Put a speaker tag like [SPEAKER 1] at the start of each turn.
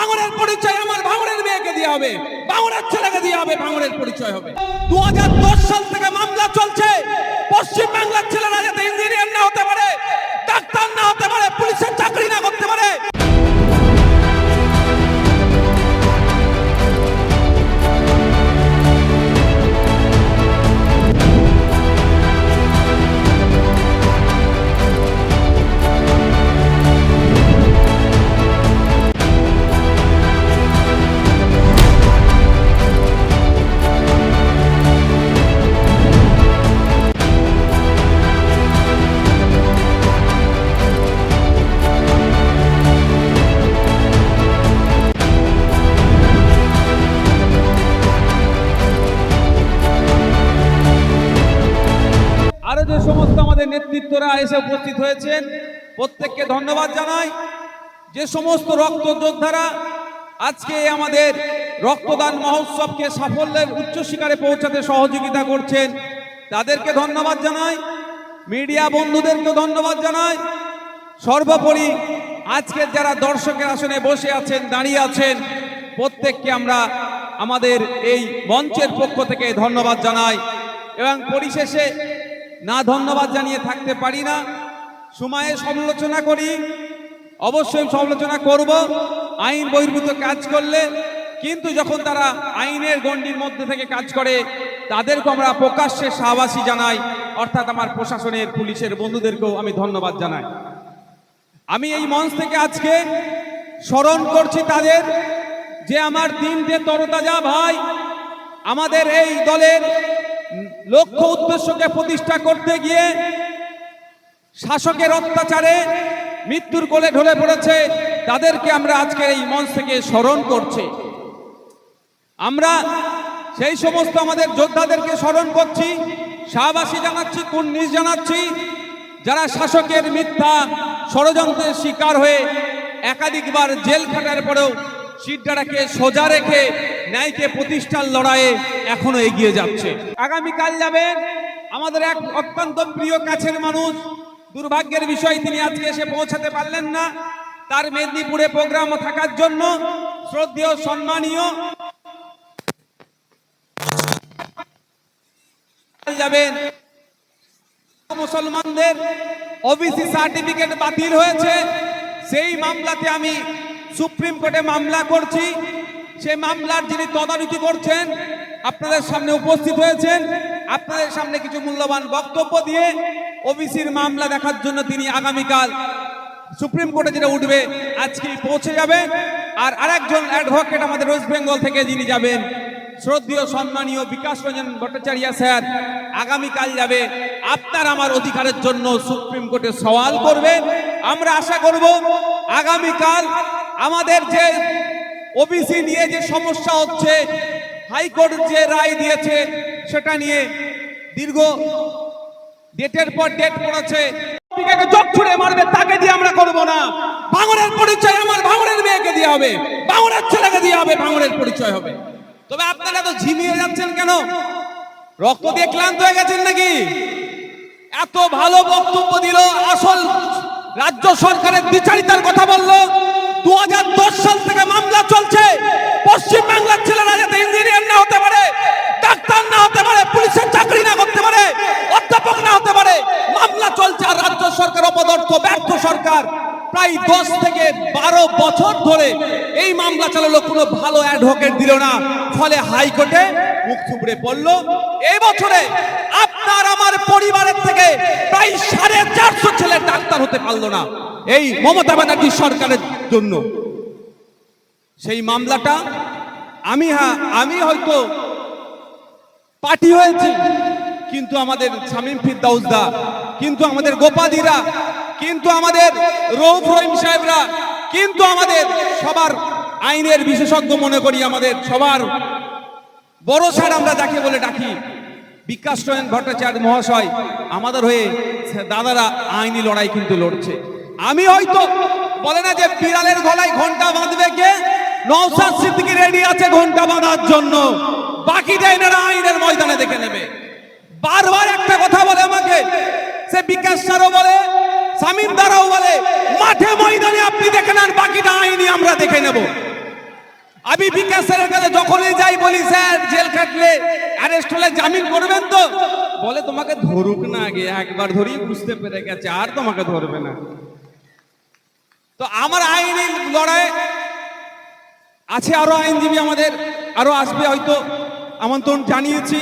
[SPEAKER 1] ভাঙনের পরিচয় আমার ভাঙড়ের মেয়েকে দিয়ে হবে। ভাঙনের ছেলেকে দিয়ে হবে ভাঙড়ের পরিচয় হবে। দু হাজার দশ সাল থেকে মামলা চলছে। আমাদের নেতৃত্বরা এসে উপস্থিত হয়েছেন। প্রত্যেককে ধন্যবাদ জানাই। যে সমস্ত রক্ত যোদ্ধারা আজকে আমাদের রক্তদান মহোৎসবকে সাফল্যের উচ্চ শিখরে পৌঁছাতে সহযোগিতা করছেন, তাদেরকে ধন্যবাদ জানাই। মিডিয়া বন্ধুদেরকে ধন্যবাদ জানাই। সর্বোপরি আজকের যারা দর্শকের আসনে বসে আছেন, দাঁড়িয়ে আছেন, প্রত্যেককে আমরা আমাদের এই মঞ্চের পক্ষ থেকে ধন্যবাদ জানাই। এবং পরিশেষে না ধন্যবাদ জানিয়ে থাকতে পারি না। সময়ে সমালোচনা করি, অবশ্যই সমালোচনা করব, আইন বহির্ভূত কাজ করলে, কিন্তু যখন তারা আইনের গণ্ডির মধ্যে থেকে কাজ করে, তাদেরকে আমরা প্রকাশ্যে সাহবাসী জানাই, অর্থাৎ আমার প্রশাসনের, পুলিশের বন্ধুদেরকেও আমি ধন্যবাদ জানাই। আমি এই মঞ্চ থেকে আজকে স্মরণ করছি তাদের যে আমার তিনটে তরতাজা ভাই, আমাদের এই দলের লক্ষ্য উদ্দেশ্যকে প্রতিষ্ঠা করতে গিয়ে শাসকের অত্যাচারে মৃত্যুর কোলে ঢলে পড়েছে। তাদেরকে আমরা আজকে এই মঞ্চ থেকে স্মরণ করছি। আমরা সেই সমস্ত আমাদের যোদ্ধাদেরকে স্মরণ করছি, শাহবাসী জানাচ্ছি, কুর্নিশ জানাচ্ছি, যারা শাসকের মিথ্যা ষড়যন্ত্রের শিকার হয়ে একাধিকবার জেল খাটার পরেও সিদ্ধারাকে সোজা রেখে ন্যায়কে প্রতিষ্ঠার লড়াইয়ে এখনও এগিয়ে যাচ্ছে। আগামীকাল যাবেন আমাদের এক অত্যন্ত প্রিয় কাছের মানুষ। দুর্ভাগ্যের বিষয়, তিনি আজকে এসে পৌঁছাতে পারলেন না। তার মেদিনীপুরে প্রোগ্রাম থাকার জন্য শ্রদ্ধেয়, সম্মানীয়। যাবেন। মুসলমানদের ওবিসি সার্টিফিকেট বাতিল হয়েছে। সেই মামলাতে আমি সুপ্রিম কোর্টে মামলা করছি। সেই মামলার যিনি তদারকি করছেন আপনাদের সামনে উপস্থিত হয়েছেন। আপনাদের সামনে কিছু মূল্যবান বক্তব্য দিয়ে ওবিসির মামলা দেখার জন্য তিনি আগামীকাল সুপ্রিম কোর্টে যেটা উঠবে, আজকেই পৌঁছে যাবেন আর আরেকজন অ্যাডভোকেট আমাদের ওয়েস্ট বেঙ্গল থেকে যিনি যাবেন, শ্রদ্ধীয় সম্মানীয় বিকাশ রঞ্জন ভট্টাচার্য স্যার, আগামীকাল যাবে। আপনার আমার অধিকারের জন্য সুপ্রিম কোর্টে সওয়াল করবেন আমরা আশা করব আগামীকাল আমাদের যে ওবিসি নিয়ে যে সমস্যা হচ্ছে হাইকোর্ট যে রায় দিয়েছে, সেটা নিয়ে দীর্ঘ ডেটের পর ডেট পড়েছে। মারবে, তাকে দিয়ে আমরা না। পরিচয় আমার মেয়েকে দিয়ে হবে। দিয়ে হবে পরিচয় হবে। তবে আপনারা ঝিমিয়ে যাচ্ছেন কেন? রক্ত দিয়ে ক্লান্ত হয়ে গেছেন নাকি? এত ভালো বক্তব্য দিল, আসল রাজ্য সরকারের বিচারিতার কথা বলল। দু হাজার দশ সাল থেকে মামলা চলছে। পশ্চিম বাংলার ছেলেরা যাতে ইঞ্জিনিয়ার না হতে পারে ডাক্তার না হতে পারে পুলিশের চাকরি না করতে পারে অধ্যাপক না হতে পারে মামলা চলছে আর রাজ্য অপদর্থ ব্যর্থ সরকার, প্রায় দশ থেকে বারো বছর ধরে এই মামলা চালালো, কোনো ভালো অ্যাডভোকেট দিল না। ফলে হাইকোর্টে মুখ থুবড়ে পড়ল। এই বছরে আপনার আমার পরিবারের থেকে প্রায় সাড়ে চারশো ছেলে ডাক্তার হতে পারল না এই মমতা ব্যানার্জি সরকারের জন্য। সেই মামলাটা আমি হ্যাঁ আমি হয়তো পার্টি হয়েছি, কিন্তু আমাদের শামীম ফিরদাউসদা কিন্তু আমাদের গোপাদিরা কিন্তু আমাদের রৌফ রহিম সাহেবরা, কিন্তু আমাদের সবার আইনের বিশেষজ্ঞ মনে করি আমাদের সবার বড় স্যার আমরা যাকে বলে ডাকি বিকাশ রঞ্জন ভট্টাচার্য মহাশয়, আমাদের হয়ে দাদারা আইনি লড়াই কিন্তু লড়ছে। আমি হয়তো বলে না যে বিড়ালের গলায় ঘণ্টা বাঁধবে কে নৌসাদ সিদ্দিকি রেডি আছে ঘণ্টা বাঁধার জন্য। বাকি এনারা আইনের ময়দানে দেখে নেবে। বারবার একটা কথা বলে আমাকে, সে বিকাশ স্যারও বলে সামিম দারাও বলে, মাঠে ময়দানে আপনি দেখে নেন, বাকিটা আইনি আমরা দেখে নেব। আমি বিকাশের কাছে যখনই যাই বলি, স্যার, জেল কাটলে অ্যারেস্ট হলে জামিন করবেন তো? বলে, তোমাকে ধরুক না আগে, একবার ধরেই বুঝতে পেরে গেছে, আর তোমাকে ধরবে না। তো আমার আইনি লড়াই আছে, আরও আইনজীবী আমাদের, আরও আসবে, হয়তো আমন্ত্রণ জানিয়েছি।